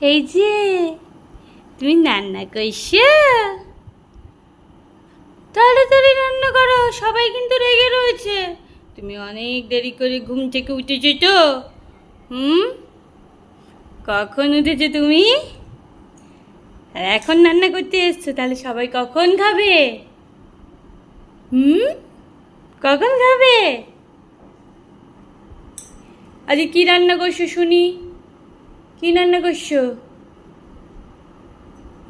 এই যে, তুমি রান্না করছ তাড়াতাড়ি রান্না করো, সবাই কিন্তু রেগে রয়েছে। তুমি অনেক দেরি করে ঘুম থেকে উঠেছো তো? হুম? কখন উঠেছো তুমি? আর এখন রান্না করতে এসছো, তাহলে সবাই কখন খাবে? হুম? কখন খাবে? আজকে কি রান্না করছ শুনি? কি রান্না করছ?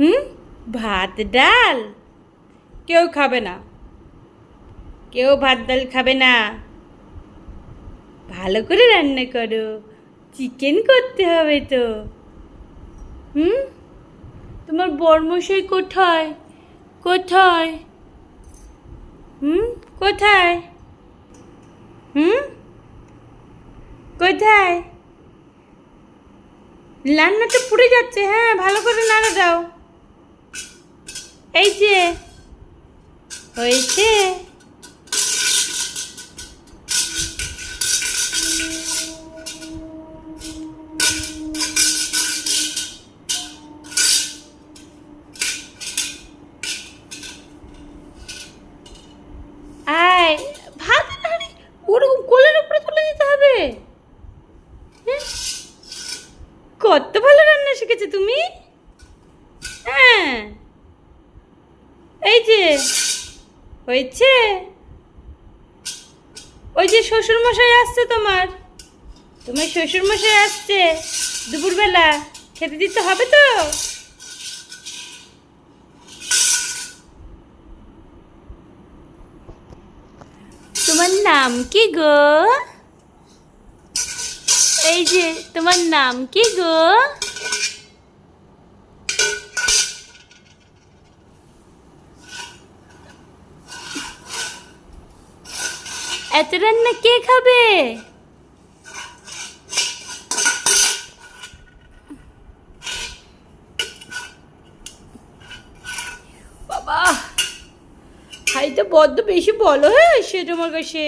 হুম? ভাত, ডাল? কেউ খাবে না। কেউ ভাত, ডাল খাবে না। ভালো করে রান্না করো। চিকেন করতে হবে তো। হুম? তোমার বর্মশাই কোথায়? কোথায়? হুম? কোথায়? হুম? কোথায়? রান্না তো পুড়ে যাচ্ছে হ্যাঁ ভালো করে নাড়া দাও। এই যে, হয়েছে। আয়, ভাত ওরকম কোলের উপরে তুলে দিতে হবে হ্যাঁ? কত ভালো রান্না শিখেছো তুমি? হ্যাঁ। এই যে, হয়েছে? ওই যে শ্বশুর মশাই আসছে তোমার। তোমার শ্বশুর মশাই আসছে দুপুরবেলা। খেতে দিতে হবে তো? তোমার নাম কি গো? এই যে, তোমার নাম কি গো? এত রান্না কে খাবে? বাবা হাইটা বড্ড বেশি বলো হ্যাঁ সে তোমার কাছে।